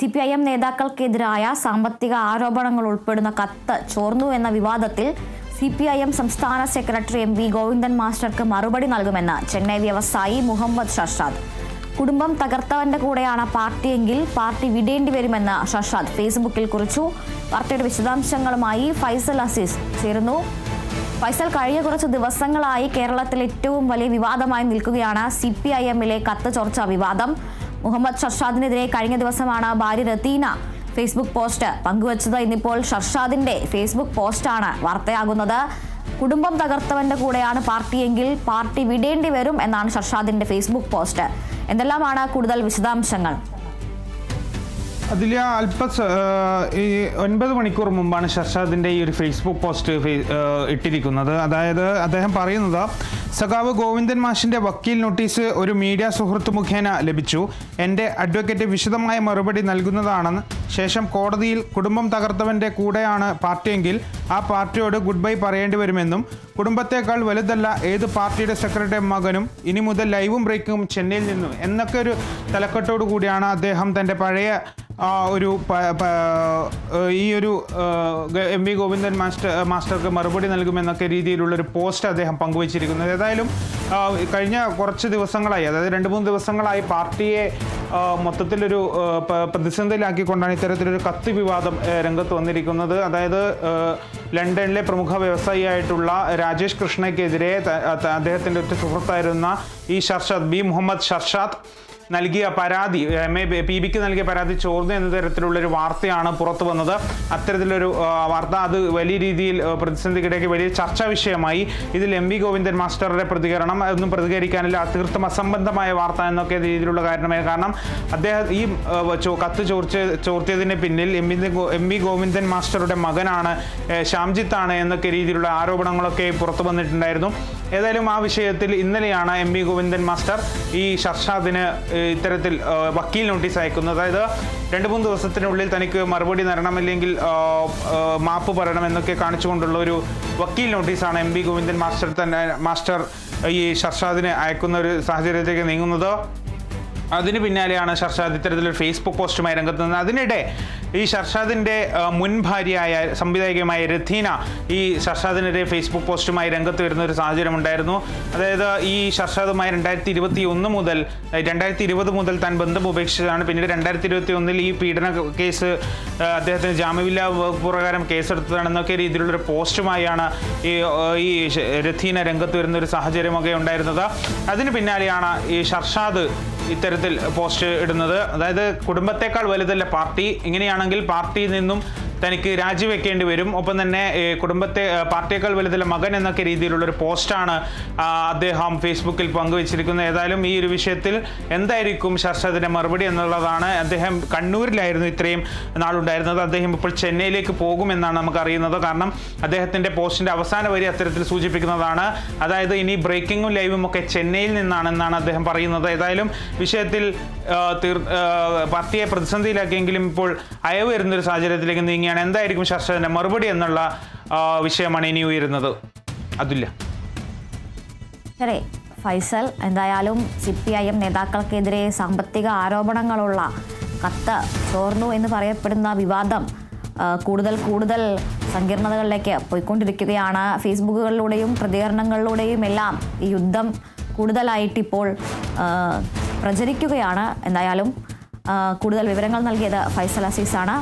C P I M നേതാക്കൾക്കെതിരായ സാമ്പത്തിക ആരോപണങ്ങൾ ഉൾപ്പെടുന്ന കത്ത് ചോർന്നു എന്ന വിവാദത്തിൽ സി പി ഐ എം സംസ്ഥാന സെക്രട്ടറി എം വി ഗോവിന്ദൻ മാസ്റ്റർക്ക് മറുപടി നൽകുമെന്ന് ചെന്നൈ വ്യവസായി മുഹമ്മദ് ഷർഷാദ്. കുടുംബം തകർത്തവന്റെ കൂടെയാണ് പാർട്ടിയെങ്കിൽ പാർട്ടി വിടേണ്ടി വരുമെന്ന് ഷർഷാദ് ഫേസ്ബുക്കിൽ കുറിച്ചു. പാർട്ടിയുടെ വിശദാംശങ്ങളുമായി ഫൈസൽ അസീസ് ചേരുന്നു. ഫൈസൽ കഴിഞ്ഞ കുറച്ച് ദിവസങ്ങളായി കേരളത്തിൽ ഏറ്റവും വലിയ വിവാദമായി നിൽക്കുകയാണ് സി പി ഐ എമ്മിലെ കത്ത് ചോർച്ച വിവാദം. മുഹമ്മദ് ഷർഷാദിനെതിരെ കഴിഞ്ഞ ദിവസമാണ് ഭാര്യ റത്തീന ഫേസ്ബുക്ക് പോസ്റ്റ് പങ്കുവച്ചത്. ഇന്നിപ്പോൾ ഷർഷാദിന്റെ ഫേസ്ബുക്ക് പോസ്റ്റാണ് വാർത്തയാകുന്നത്. കുടുംബം തകർത്തവന്റെ കൂടെയാണ് പാർട്ടിയെങ്കിൽ പാർട്ടി വിടേണ്ടി വരും എന്നാണ് ഷർഷാദിന്റെ ഫേസ്ബുക്ക് പോസ്റ്റ്. എന്തെല്ലാമാണ് കൂടുതൽ വിശദാംശങ്ങൾ? അതിൽ അല്പ ഈ ഒൻപത് മണിക്കൂർ മുമ്പാണ് ഷർഷാദിന്റെ ഈ ഒരു ഫേസ്ബുക്ക് പോസ്റ്റ് ഇട്ടിരിക്കുന്നത്. അതായത് അദ്ദേഹം പറയുന്നത് സഖാവ് ഗോവിന്ദൻ മാഷിന്റെ വക്കീൽ നോട്ടീസ് ഒരു മീഡിയ സുഹൃത്ത് മുഖേന ലഭിച്ചു. എന്റെ അഡ്വക്കേറ്റ് വിശദമായ മറുപടി നൽകുന്നതാണെന്ന്. ശേഷം കോടതിയിൽ കുടുംബം തകർത്തവന്റെ കൂടെയാണ് പാർട്ടിയെങ്കിൽ ആ പാർട്ടിയോട് ഗുഡ് ബൈ പറയേണ്ടി വരുമെന്നും കുടുംബത്തേക്കാൾ വലുതല്ല ഏത് പാർട്ടിയുടെ സെക്രട്ടറി മകനും ഇനി മുതൽ ലൈവും ബ്രേക്കും ചെന്നൈയിൽ നിന്നും. എന്നൊക്കെ ഒരു തലക്കെട്ടോടു കൂടിയാണ് അദ്ദേഹം തന്റെ പഴയ ഒരു പ- ഏഹ് ഈ ഒരു എം വി ഗോവിന്ദൻ മാസ്റ്റർ മാസ്റ്റർക്ക് മറുപടി നൽകുമെന്നൊക്കെ രീതിയിലുള്ളൊരു പോസ്റ്റ് അദ്ദേഹം പങ്കുവച്ചിരിക്കുന്നത് ഏതായാലും കഴിഞ്ഞ കുറച്ച് ദിവസങ്ങളായി അതായത് രണ്ട് മൂന്ന് ദിവസങ്ങളായി പാർട്ടിയെ ആ, മൊത്തത്തിലൊരു ആ, പ്രതിസന്ധിയിലാക്കിക്കൊണ്ടാണ് ഇത്തരത്തിലൊരു കത്ത് വിവാദം രംഗത്ത് വന്നിരിക്കുന്നത്. അതായത് ലണ്ടനിലെ പ്രമുഖ വ്യവസായിയായിട്ടുള്ള രാജേഷ് കൃഷ്ണയ്ക്കെതിരെ അദ്ദേഹത്തിന്റെ ഒറ്റ സുഹൃത്തായിരുന്ന ഈ ഷർഷാദ് ബി മുഹമ്മദ് ഷർഷാദ് നൽകിയ പരാതി എം എ പി ബിക്ക് നൽകിയ പരാതി ചോർന്നു എന്ന തരത്തിലുള്ളൊരു വാർത്തയാണ് പുറത്തു വന്നത്. അത്തരത്തിലൊരു വാർത്ത അത് വലിയ രീതിയിൽ പ്രതിസന്ധിക്കിടയ്ക്ക് വലിയ ചർച്ചാ വിഷയമായി. ഇതിൽ എം വി ഗോവിന്ദൻ മാസ്റ്ററുടെ പ്രതികരണം ഒന്നും പ്രതികരിക്കാനില്ല. തീർത്തും അസംബന്ധമായ വാർത്ത എന്നൊക്കെ രീതിയിലുള്ള കാരണമായി. കാരണം അദ്ദേഹം ഈ കത്ത് ചോർച്ച ചോർത്തിയതിന് പിന്നിൽ M V M V Govindan മാസ്റ്ററുടെ മകനാണ് ശ്യാംജിത്താണ് എന്നൊക്കെ രീതിയിലുള്ള ആരോപണങ്ങളൊക്കെ പുറത്തു വന്നിട്ടുണ്ടായിരുന്നു. ഏതായാലും ആ വിഷയത്തിൽ ഇന്നലെയാണ് എം വി ഗോവിന്ദൻ മാസ്റ്റർ ഈ ഷർഷാദിന് ഇത്തരത്തിൽ വക്കീൽ നോട്ടീസ് അയക്കുന്നത്. അതായത് രണ്ട് മൂന്ന് ദിവസത്തിനുള്ളിൽ തനിക്ക് മറുപടി തരണം അല്ലെങ്കിൽ ആഹ്, ആഹ്, മാപ്പ് പറയണം എന്നൊക്കെ കാണിച്ചുകൊണ്ടുള്ള ഒരു വക്കീൽ നോട്ടീസാണ് എം വി ഗോവിന്ദൻ മാസ്റ്റർ തന്നെ മാസ്റ്റർ ഈ ഷർഷാദിന് അയക്കുന്ന ഒരു സാഹചര്യത്തിലേക്ക് നീങ്ങുന്നത്. അതിന് പിന്നാലെയാണ് ഷർഷാദ് ഇത്തരത്തിലൊരു ഫേസ്ബുക്ക് പോസ്റ്റുമായി രംഗത്ത് നിന്നത്. അതിനിടെ ഈ ഷർഷാദിന്റെ മുൻ ഭാര്യയായ സംവിധായകമായ രഥീന ഈ ഷർഷാദിനെതിരെ ഫേസ്ബുക്ക് പോസ്റ്റുമായി രംഗത്ത് വരുന്ന ഒരു സാഹചര്യം ഉണ്ടായിരുന്നു. അതായത് ഈ ഷർഷാദുമായി രണ്ടായിരത്തി ഇരുപത്തി ഒന്ന് മുതൽ രണ്ടായിരത്തി ഇരുപത് മുതൽ താൻ ബന്ധം ഉപേക്ഷിച്ചതാണ്. പിന്നീട് രണ്ടായിരത്തി ഇരുപത്തി ഒന്നിൽ ഈ പീഡന കേസ് അദ്ദേഹത്തിന് ജാമ്യമില്ലാ പ്രകാരം കേസെടുത്തതാണെന്നൊക്കെ രീതിയിലുള്ളൊരു പോസ്റ്റുമായാണ് ഈ ഈ രഥീന രംഗത്ത് വരുന്ന ഒരു സാഹചര്യമൊക്കെ ഉണ്ടായിരുന്നത്. അതിന് പിന്നാലെയാണ് ഈ ഷർഷാദ് ഇത്തരത്തിൽ പോസ്റ്റ് ഇടുന്നത്. അതായത് കുടുംബത്തെക്കാൾ വലുതല്ല പാർട്ടി. ഇങ്ങനെയാണെങ്കിൽ പാർട്ടിയിൽ നിന്നും തനിക്ക് രാജിവെക്കേണ്ടി വരും. ഒപ്പം തന്നെ കുടുംബത്തെ പാർട്ടിയേക്കാൾ വലുതല്ല മകൻ എന്നൊക്കെ രീതിയിലുള്ള ഒരു പോസ്റ്റാണ് അദ്ദേഹം ഫേസ്ബുക്കിൽ പങ്കുവച്ചിരിക്കുന്നത്. ഏതായാലും ഈ ഒരു വിഷയത്തിൽ എന്തായിരിക്കും ശാസ്ത്രത്തിന്റെ മറുപടി എന്നുള്ളതാണ് അദ്ദേഹം കണ്ണൂരിലായിരുന്നു ഇത്രയും നാളുണ്ടായിരുന്നത്. അദ്ദേഹം ഇപ്പോൾ ചെന്നൈയിലേക്ക് പോകുമെന്നാണ് നമുക്കറിയുന്നത്. കാരണം അദ്ദേഹത്തിന്റെ പോസ്റ്റിന്റെ അവസാന വരി അത്തരത്തിൽ സൂചിപ്പിക്കുന്നതാണ്. അതായത് ഇനി ബ്രേക്കിങ്ങും ലൈവും ഒക്കെ ചെന്നൈയിൽ നിന്നാണെന്നാണ് അദ്ദേഹം പറയുന്നത്. ഏതായാലും വിഷയത്തിൽ പാർട്ടിയെ പ്രതിസന്ധിയിലാക്കിയെങ്കിലും ഇപ്പോൾ അയവ് വരുന്നൊരു സാഹചര്യത്തിലേക്ക് നീങ്ങിയാണ് എന്തായിരിക്കും ശാസ്ത്രജ്ഞന്റെ മറുപടി എന്നുള്ള വിഷയമാണ് ഇനി ഉയരുന്നത്. അതില്ല ശരി. ഫൈസൽ എന്തായാലും സി പി ഐ എം നേതാക്കൾക്കെതിരെ സാമ്പത്തിക ആരോപണങ്ങളുള്ള കത്ത് ചോർന്നു എന്ന് പറയപ്പെടുന്ന വിവാദം കൂടുതൽ കൂടുതൽ സങ്കീർണതകളിലേക്ക് പോയിക്കൊണ്ടിരിക്കുകയാണ്. ഫേസ്ബുക്കുകളിലൂടെയും പ്രതികരണങ്ങളിലൂടെയും എല്ലാം ഈ യുദ്ധം കൂടുതലായിട്ടിപ്പോൾ ഇപ്പോൾ പ്രചരിക്കുകയാണ്. എന്തായാലും കൂടുതൽ വിവരങ്ങൾ നൽകിയത് ഫൈസൽ അസീസാണ്.